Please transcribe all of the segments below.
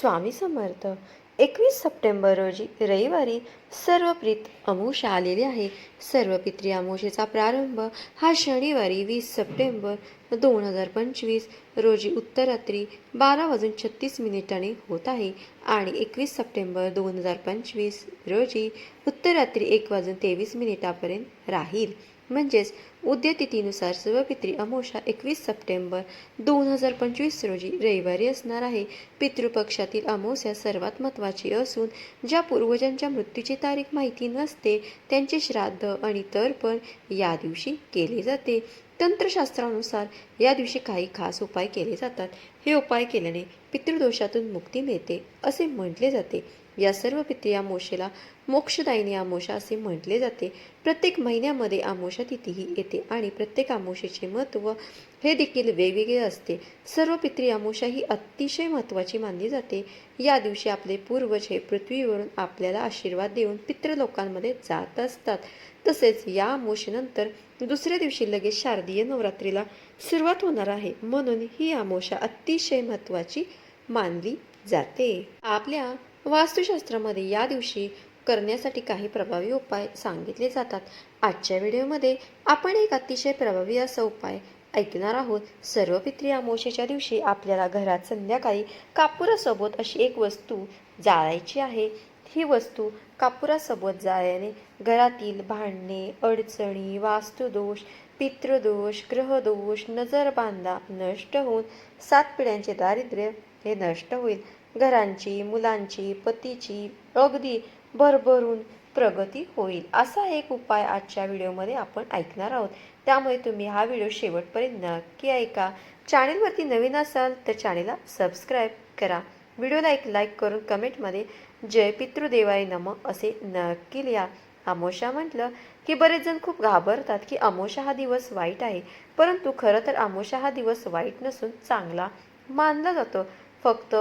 स्वामी समर्थ. एकवीस सप्टेंबर रोजी रविवारी सर्वप्रीत अमोशा आलेली आहे. सर्वपित्री अमोषेचा प्रारंभ हा शनिवारी वीस सप्टेंबर दोन हजार पंचवीस रोजी उत्तरात्री बारा वाजून छत्तीस मिनिटांनी होत आहे आणि एकवीस सप्टेंबर दोन हजार पंचवीस रोजी उत्तरात्री एक वाजून तेवीस मिनिटापर्यंत राहील. म्हणजेच उद्या तिथीनुसार सर्वपित्री अमोषा एकवीस सप्टेंबर दोन हजार पंचवीस रोजी रविवारी असणार आहे. पितृपक्षातील अमोस्या सर्वात महत्त्वाची असून ज्या पूर्वजांच्या मृत्यूची तारीख माहिती नसते त्यांचे श्राद्ध आणि तर्पण या दिवशी केले जाते. तंत्रशास्त्रानुसार या दिवशी काही खास उपाय केले जातात. हे उपाय केल्याने पितृदोषातून मुक्ती मिळते असे म्हटले जाते. या सर्व पित्री अमोशेला मोक्षदायिनी आमोशा असे म्हटले जाते. प्रत्येक महिन्यामध्ये आमोशा तिथीही येते आणि प्रत्येक आमोशेचे महत्त्व हे देखील वेगवेगळे असते. सर्व पित्री अमोशा ही अतिशय महत्त्वाची मानली जाते. या दिवशी आपले पूर्वज हे पृथ्वीवरून आपल्याला आशीर्वाद देऊन पितृलोकांमध्ये जात असतात. तसेच या अमोशेनंतर दुसऱ्या दिवशी लगेच शारदीय नवरात्रीला सुरुवात होणार आहे. म्हणून ही अमोशा अतिशय महत्त्वाची मानली जाते. आपल्या वास्तुशास्त्रामध्ये या दिवशी करण्यासाठी काही प्रभावी उपाय सांगितले जातात. आजच्या व्हिडिओमध्ये आपण एक अतिशय प्रभावी असा उपाय ऐकणार आहोत. सर्व पित्री अमोशेच्या दिवशी आपल्याला घरात संध्याकाळी कापुरासोबत अशी एक वस्तू जाळायची आहे. ही वस्तू कापुरासोबत जाळल्याने घरातील भांडणे अडचणी वास्तुदोष पितृदोष ग्रहदोष नजरबांधा नष्ट होऊन सात पिढ्यांचे दारिद्र्य हे नष्ट होईल. घरांची मुलांची पतीची अगदी भरभरून प्रगती होईल. असा एक उपाय आजच्या व्हिडिओमध्ये आपण ऐकणार आहोत. त्यामुळे तुम्ही हा व्हिडिओ शेवटपर्यंत नक्की ऐका. चॅनेलवरती नवीन असाल तर चॅनेलला सबस्क्राईब करा. व्हिडिओला एक लाईक करून कमेंटमध्ये जय पितृदेवाय नम असे नक्की लिहा. अमोशा म्हटलं की बरेच जण खूप घाबरतात की अमोशा हा दिवस वाईट आहे. परंतु खरं तर अमोशा हा दिवस वाईट नसून चांगला मानला जातो. फक्त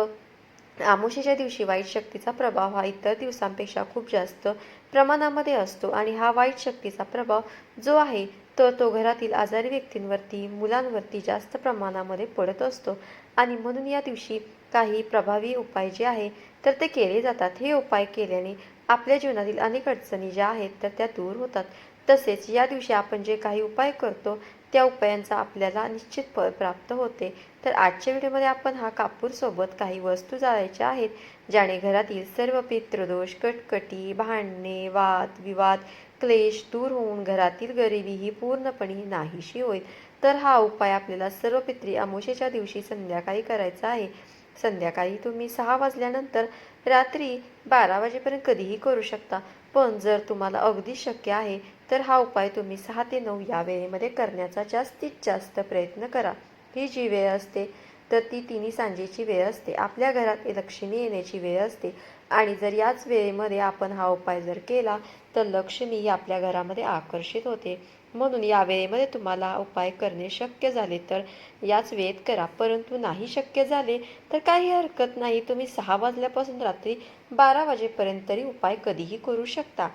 आमोशेच्या दिवशी वाईट शक्तीचा प्रभाव हा इतर दिवसांपेक्षा खूप जास्त प्रमाणामध्ये असतो आणि हा वाईट शक्तीचा प्रभाव जो आहे तर तो घरातील आजारी व्यक्तींवरती मुलांवरती जास्त प्रमाणामध्ये पडत असतो. आणि म्हणून या दिवशी काही प्रभावी उपाय जे आहे तर ते केले जातात. हे उपाय केल्याने आपल्या जीवनातील अनेक अडचणी ज्या आहेत तर त्या दूर होतात. तसेच या दिवशी आपण जे काही उपाय करतो त्या उपायांचा आपल्याला निश्चित फळ प्राप्त होते. तर आजच्या व्हिडिओमध्ये आपण हा कापूरसोबत काही वस्तू जाळायच्या आहेत ज्याने घरातील सर्व पितृदोष कटकटी भांडणे वाद विवाद क्लेश दूर होऊन घरातील गरिबी ही पूर्णपणे नाहीशी होईल. तर हा उपाय आपल्याला सर्व पित्री अमोशेच्या दिवशी संध्याकाळी करायचा आहे. संध्याकाळी तुम्ही सहा वाजल्यानंतर रात्री बारा वाजेपर्यंत कधीही करू शकता पण जर तुम्हाला अगदी शक्य आहे तर हा उपाय तुम्ही सहा ते नऊ या वेळेमध्ये करण्याचा जास्तीत जास्त प्रयत्न करा. ही जी वेळ असते तर ती तिन्ही सांजेची वेळ असते. आपल्या घरात लक्ष्मी येण्याची वेळ असते. आणि जर याच वेळेमध्ये आपण हा उपाय जर केला तर लक्ष्मी ही आपल्या घरामध्ये आकर्षित होते. म्हणून या वेळेमध्ये तुम्हाला उपाय करणे शक्य झाले तर याच वेळेत करा. परंतु नाही शक्य झाले तर काही हरकत नाही. तुम्ही सहा वाजल्यापासून रात्री बारा वाजेपर्यंत तरी उपाय कधीही करू शकता.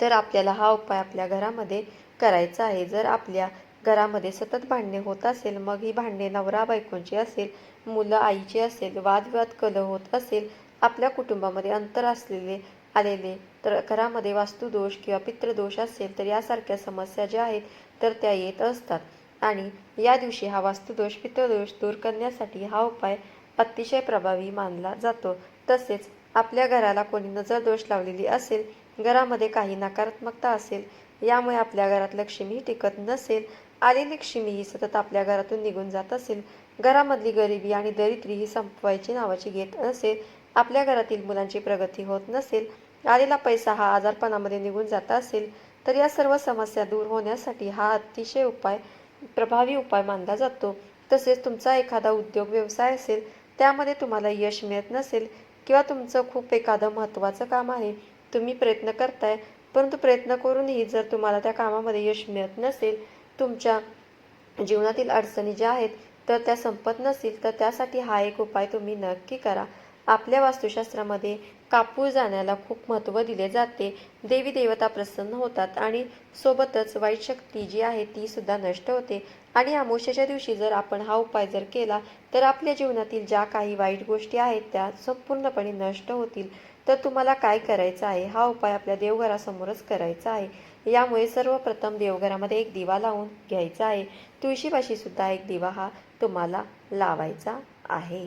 तर आपल्याला हा उपाय आपल्या घरामध्ये करायचा आहे. जर आपल्या घरामध्ये सतत भांडणे होत असेल मग ही भांडणे नवरा बायकोंची असेल मुलं आईची असेल वादविवाद कलह होत असेल आपल्या कुटुंबामध्ये अंतर असलेले आलेले तर घरामध्ये वास्तुदोष किंवा पितृदोष असेल तर यासारख्या समस्या ज्या आहेत तर त्या येत असतात. आणि या दिवशी हा वास्तुदोष पितृदोष दूर करण्यासाठी हा उपाय अतिशय प्रभावी मानला जातो. तसेच आपल्या घराला कोणी नजरदोष लावलेली असेल घरामध्ये काही नकारात्मकता असेल यामुळे आपल्या घरात लक्ष्मी टिकत नसेल आलेली लक्ष्मी ही सतत आपल्या घरातून निघून जात असेल. घरामधली गरिबी आणि दरिद्री ही संपवायची नावाची घेत असेल आपल्या घरातील मुलांची प्रगती होत नसेल आलेला पैसा हा आजारपणामध्ये निघून जात असेल तर या सर्व समस्या दूर होण्यासाठी हा अतिशय उपाय प्रभावी उपाय मानला जातो. तसेच तुमचा एखादा उद्योग व्यवसाय असेल त्यामध्ये तुम्हाला यश मिळत नसेल किंवा तुमचं खूप एखादं महत्त्वाचं काम आहे तुम्ही प्रयत्न करताय परंतु प्रयत्न करूनही जर तुम्हाला त्या कामामध्ये यश मिळत नसेल तुमच्या जीवनातील अडचणी ज्या आहेत तर त्या संपत नसतील तर त्यासाठी हा एक उपाय तुम्ही नक्की करा. आपल्या वास्तुशास्त्रामध्ये कापूर जाण्याला खूप महत्त्व दिले जाते. देवी देवता प्रसन्न होतात आणि सोबतच वाईट शक्ती जी आहे ती सुद्धा नष्ट होते. आणि अमावस्येच्या दिवशी जर आपण हा उपाय जर केला तर आपल्या जीवनातील ज्या काही वाईट गोष्टी आहेत त्या संपूर्णपणे नष्ट होतील. तर तुम्हाला काय करायचं आहे? हा उपाय आपल्या देवघरासमोरच करायचा आहे. यामुळे सर्वप्रथम देवघरामध्ये एक दिवा लावून घ्यायचा आहे. तुळशीपाशी सुद्धा एक दिवा हा तुम्हाला लावायचा आहे.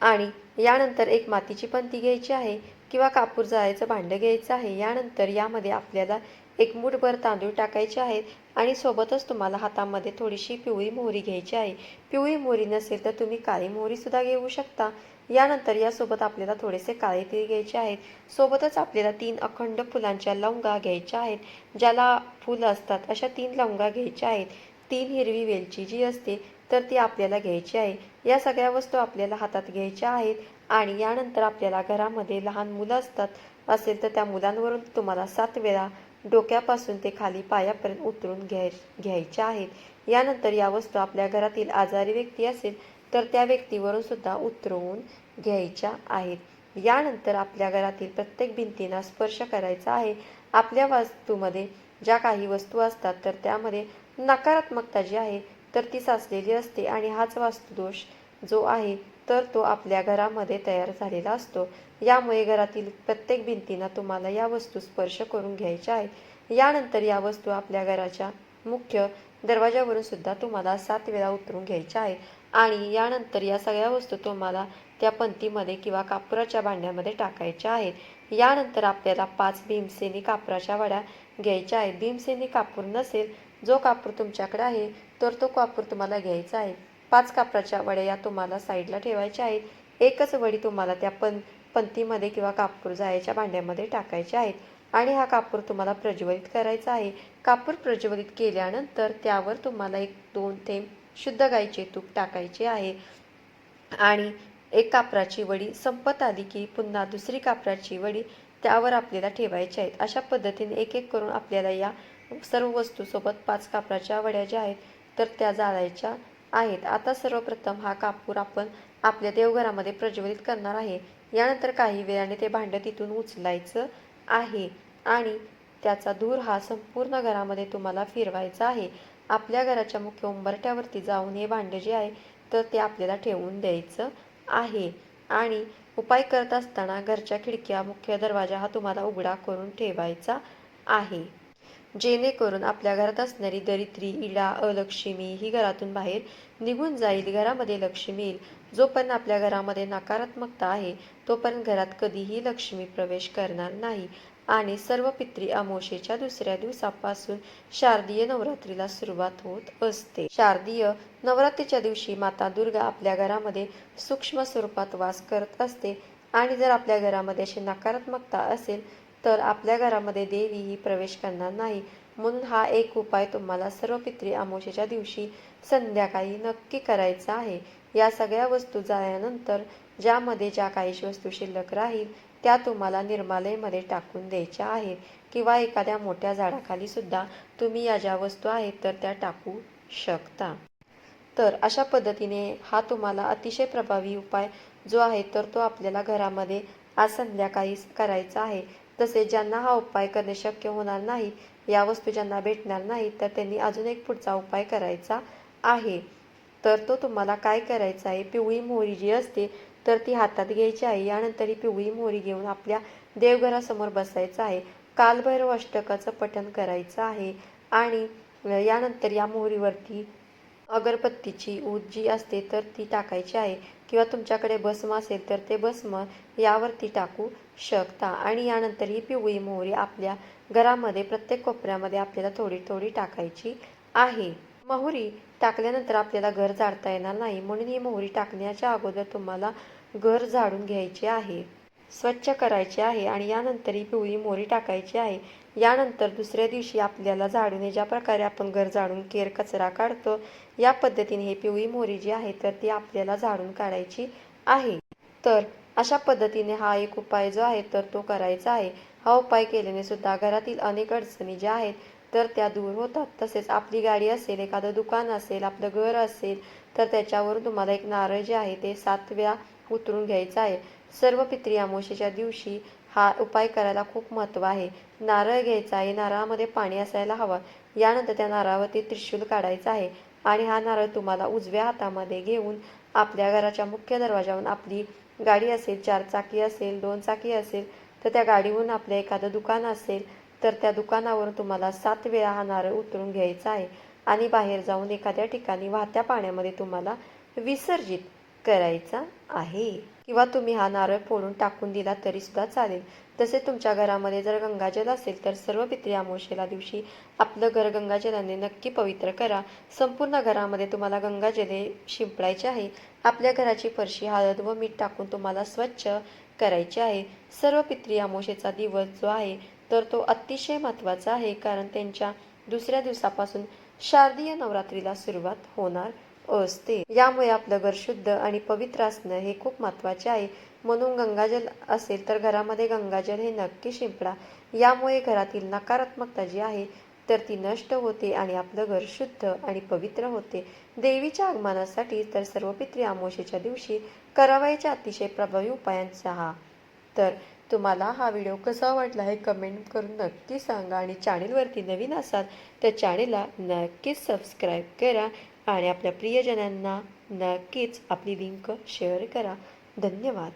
आणि यानंतर एक मातीची पंती घ्यायची आहे किंवा कापूर जाळायचं भांडं घ्यायचं आहे. यानंतर यामध्ये आपल्याला एक मूठभर तांदूळ टाकायचे आहेत आणि सोबतच तुम्हाला हातामध्ये थोडीशी पिवळी मोहरी घ्यायची आहे. पिवळी मोहरी नसेल तर तुम्ही काळी मोहरीसुद्धा घेऊ शकता. यानंतर यासोबत आपल्याला थोडेसे काळे तीळ घ्यायचे आहेत. सोबतच आपल्याला तीन अखंड फुलांच्या लवंगा घ्यायच्या आहेत. ज्याला फुलं असतात अशा तीन लवंगा घ्यायच्या आहेत. तीन हिरवी वेलची जी असते तर ती आपल्याला घ्यायची आहे. या सगळ्या वस्तू आपल्याला हातात घ्यायच्या आहेत आणि यानंतर आपल्याला घरामध्ये लहान मुलं असतात असेल तर त्या मुलांवरून तुम्हाला सात वेळा डोक्यापासून ते खाली पायापर्यंत उतरून घ्याय घ्यायच्या आहेत. यानंतर या वस्तू आपल्या घरातील आजारी व्यक्ती असेल तर त्या व्यक्तीवरून सुद्धा उतरवून घ्यायच्या आहेत. यानंतर आपल्या घरातील प्रत्येक भिंतींना स्पर्श करायचा आहे. आपल्या वास्तूमध्ये ज्या काही वस्तू असतात तर त्यामध्ये नकारात्मकता जी आहे तर ती साचलेली असते आणि हाच वास्तुदोष जो आहे तर तो आपल्या घरामध्ये तयार झालेला असतो. यामुळे घरातील प्रत्येक भिंतींना तुम्हाला या वस्तू स्पर्श करून घ्यायच्या आहेत. यानंतर या वस्तू आपल्या घराच्या मुख्य दरवाजावरून सुद्धा तुम्हाला सात वेळा उतरून घ्यायच्या आहेत आणि यानंतर या सगळ्या वस्तू तुम्हाला त्या पंतीमध्ये किंवा कापुराच्या भांड्यामध्ये टाकायच्या आहेत. यानंतर आपल्याला पाच भीमसेनी कापराच्या वड्या घ्यायच्या आहेत. भीमसेनी कापूर नसेल जो कापूर तुमच्याकडे आहे तर तो कापूर तुम्हाला घ्यायचा आहे. पाच कापराच्या वड्या या तुम्हाला साईडला ठेवायच्या आहेत. एकच वडी तुम्हाला त्या पण पंतीमध्ये किंवा कापूर जायच्या भांड्यामध्ये टाकायच्या आहेत. आणि हा कापूर तुम्हाला प्रज्वलित करायचा आहे. कापूर प्रज्वलित केल्यानंतर त्यावर तुम्हाला एक दोन थेंब शुद्ध गाईचे तूप टाकायचे आहे. आणि एक कापराची वडी संपत आली की पुन्हा दुसरी कापराची वडी त्यावर आपल्याला ठेवायची आहेत. अशा पद्धतीने एक एक करून आपल्याला या सर्व वस्तूसोबत पाच कापराच्या वड्या ज्या आहेत तर त्या जाळायच्या आहेत. आता सर्वप्रथम हा कापूर आपण आपल्या देवघरामध्ये प्रज्वलित करणार आहे. यानंतर काही वेळाने ते भांडं तिथून उचलायचं. आहे. आणि त्याचा धूर हा संपूर्ण घरामध्ये तुम्हाला फिरवायचा आहे. आपल्या घराच्या मुख्य उंबरठ्यावरती जाऊन हे भांडे जे आहे तर ते आपल्याला ठेवून द्यायचं आहे. आणि उपाय करत असताना घरच्या खिडक्या मुख्य दरवाजा हा तुम्हाला उघडा करून ठेवायचा आहे. जेणेकरून आपल्या घरात असणारी दरिद्री इडा अलक्ष्मी ही घरातून बाहेर निघून जाईल. घरामध्ये लक्ष्मी येईल. जोपर्यंत आपल्या घरामध्ये नकारात्मकता आहे तोपर्यंत घरात कधीही लक्ष्मी प्रवेश करणार नाही. आणि सर्व पित्री अमोशेच्या दुसऱ्या दिवसापासून शारदीय नवरात्रीला सुरुवात होत असते. शारदीय नवरात्रीच्या दिवशी माता दुर्गा आपल्या घरामध्ये सूक्ष्म स्वरूपात वास करत असते. आणि जर आपल्या घरामध्ये अशी नकारात्मकता असेल तर आपल्या घरामध्ये देवी ही प्रवेश करणार नाही. म्हणून हा एक उपाय तुम्हाला सर्व पित्री अमावस्येच्या दिवशी संध्याकाळी नक्की करायचा आहे. या सगळ्या वस्तू जाळल्यानंतर ज्यामध्ये ज्या काही वस्तू शिल्लक राहील त्या तुम्हाला निर्मालयमध्ये टाकून द्यायच्या आहेत. किंवा एखाद्या मोठ्या झाडाखाली सुद्धा तुम्ही या ज्या वस्तू आहेत तर त्या टाकू शकता. तर अशा पद्धतीने हा तुम्हाला अतिशय प्रभावी उपाय जो आहे तर तो आपल्याला घरामध्ये आज संध्याकाळी करायचा आहे. तसेच ज्यांना हा उपाय करणे शक्य होणार नाही या वस्तू ज्यांना भेटणार नाही तर त्यांनी अजून एक पुढचा उपाय करायचा आहे. तर तो तुम्हाला काय करायचा आहे? पिवळी मोहरी जी असते तर ती हातात घ्यायची आहे. यानंतर ही पिवळी मोहरी घेऊन आपल्या देवघरासमोर बसायचं आहे. कालभैरव अष्टकाचं पठण करायचं आहे. आणि यानंतर या मोहरीवरती अगरबत्तीची ऊत जी असते तर ती टाकायची आहे. किंवा तुमच्याकडे भस्म असेल तर ते भस्म यावरती टाकू शकता. आणि यानंतर ही पिवळी मोहरी आपल्या घरामध्ये प्रत्येक कोपऱ्यामध्ये आपल्याला थोडी थोडी टाकायची आहे. मोहरी टाकल्यानंतर आपल्याला घर झाडता येणार नाही म्हणून ही मोहरी टाकण्याच्या अगोदर तुम्हाला घर झाडून घ्यायचे आहे. स्वच्छ करायचे आहे आणि यानंतर ही पिवळी मोहरी टाकायची आहे. यानंतर दुसऱ्या दिवशी आपल्याला झाडूने ज्या प्रकारे आपण घर झाडून केर कचरा काढतो या पद्धतीने ही पिवळी मोहरी जी आहे तर ती आपल्याला झाडून काढायची आहे. तर अशा पद्धतीने हा एक उपाय जो आहे तर तो करायचा आहे. हा उपाय केल्याने सुद्धा घरातील अनेक अडचणी ज्या आहेत तर त्या दूर होतात. तसेच आपली गाडी असेल एखादं दुकान असेल आपलं घर असेल तर त्याच्यावरून तुम्हाला एक नारळ जे आहे ते सातव्या उतरून घ्यायचं आहे. सर्व पित्री अमावस्येच्या दिवशी हा उपाय करायला खूप महत्त्व आहे. नारळ घ्यायचा आहे नारळामध्ये पाणी असायला हवं. यानंतर त्या नारळावरती त्रिशूल काढायचा आहे आणि हा नारळ तुम्हाला उजव्या हातामध्ये घेऊन आपल्या घराच्या मुख्य दरवाजावरून आपली गाडी असेल चार चाकी असेल दोन चाकी असेल तर त्या गाडीवरून आपलं एखादं दुकान असेल तर त्या दुकानावरून तुम्हाला सात वेळा हा नारळ उतरून घ्यायचा आहे. आणि बाहेर जाऊन एखाद्या ठिकाणी वाहत्या पाण्यामध्ये तुम्हाला विसर्जित करायचा आहे. किंवा तुम्ही हा नारळ फोडून टाकून दिला तरी सुद्धा चालेल. तसे तुमच्या घरामध्ये जर गंगाजल असेल तर सर्व पित्री अमोशेला दिवशी आपलं घर गंगाजलाने नक्की पवित्र करा. संपूर्ण घरामध्ये तुम्हाला गंगाजले शिंपडायचे आहे. आपल्या घराची फरशी हळद व मीठ टाकून तुम्हाला स्वच्छ करायची आहे. सर्व पित्री अमावस्येचा दिवस जो आहे तर तो अतिशय महत्त्वाचा आहे. कारण त्यांच्या दुसऱ्या दिवसापासून शारदीय नवरात्रीला सुरुवात होणार असते. यामुळे आपलं घर शुद्ध आणि पवित्र असणं हे खूप महत्त्वाचे आहे. म्हणून गंगाजल असेल तर घरामध्ये गंगाजल हे नक्की शिंपडा. यामुळे घरातील नकारात्मकता जी आहे तर ती नष्ट होते आणि आपलं घर शुद्ध आणि पवित्र होते. देवीच्या आगमनासाठी तर सर्व पित्री अमावस्येच्या दिवशी करावयाच्या अतिशय प्रभावी उपायांचा हा. तर तुम्हाला हा व्हिडिओ कसा वाटला हे कमेंट करून नक्की सांगा आणि चॅनेलवरती नवीन असाल तर चॅनेलला नक्कीच सबस्क्राईब करा. आणि आपल्या प्रियजनांना नक्कीच आपली लिंक शेअर करा. धन्यवाद.